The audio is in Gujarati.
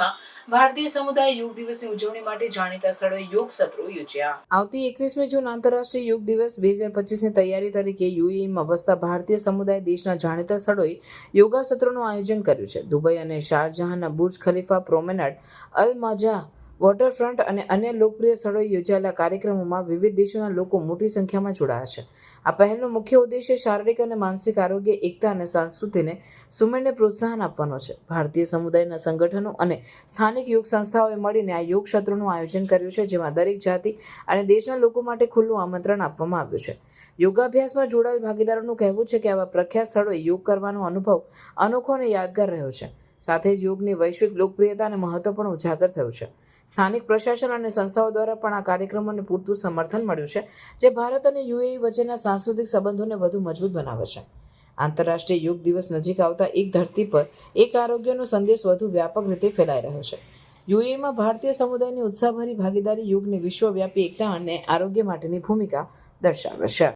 યુએઈમાં ભારતીય સમુદાય યોગ દિવસની ઉજવણી માટે જાણીતા સ્થળોએ યોગ સત્રો યોજ્યા. આવતી એકવીસમી જૂન આંતરરાષ્ટ્રીય યોગ દિવસ બે હજાર પચીસની તૈયારી તરીકે યુએઈમાં વસતા ભારતીય સમુદાય દેશના જાણીતા સ્થળોએ યોગા સત્રોનું આયોજન કર્યું છે. દુબઈ અને શારજહાંના બુર્જ ખલીફા પ્રોમેનાડ અલ મજા વોટરફ્રન્ટ અને અન્ય લોકપ્રિય સ્થળોએ યોજાયેલા કાર્યક્રમોમાં વિવિધ દેશોના લોકો મોટી સંખ્યામાં જોડાયા છે. આ પહેલનો મુખ્ય ઉદ્દેશ્ય શારીરિક અને માનસિક આરોગ્ય, એકતા અને સંસ્કૃતિને સુમેળને પ્રોત્સાહન આપવાનો છે. ભારતીય સમુદાયના સંગઠનો અને સ્થાનિક યોગ સંસ્થાઓએ મળીને આ યોગ સત્રોનું આયોજન કર્યું છે, જેમાં દરેક જાતિ અને દેશના લોકો માટે ખુલ્લું આમંત્રણ આપવામાં આવ્યું છે. યોગાભ્યાસમાં જોડાયેલ ભાગીદારોનું કહેવું છે કે આવા પ્રખ્યાત સ્થળોએ યોગ કરવાનો અનુભવ અનોખો અને યાદગાર રહ્યો છે. સાથે જ યોગની વૈશ્વિક લોકપ્રિયતા અને મહત્વ પણ ઉજાગર થયું છે. સ્થાનિક પ્રશાસન અને સંસ્થાઓ દ્વારા પણ આ કાર્યક્રમોને પૂરતું સમર્થન મળ્યું છે, જે ભારત અને યુએઈ વચ્ચેના સાંસ્કૃતિક સંબંધોને વધુ મજબૂત બનાવે છે. આંતરરાષ્ટ્રીય યોગ દિવસ નજીક આવતા એક ધરતી પર એક આરોગ્યનો સંદેશ વધુ વ્યાપક રીતે ફેલાઈ રહ્યો છે. યુએઈમાં ભારતીય સમુદાયની ઉત્સાહભરી ભાગીદારી યોગની વિશ્વવ્યાપી એકતા અને આરોગ્ય માટેની ભૂમિકા દર્શાવે છે.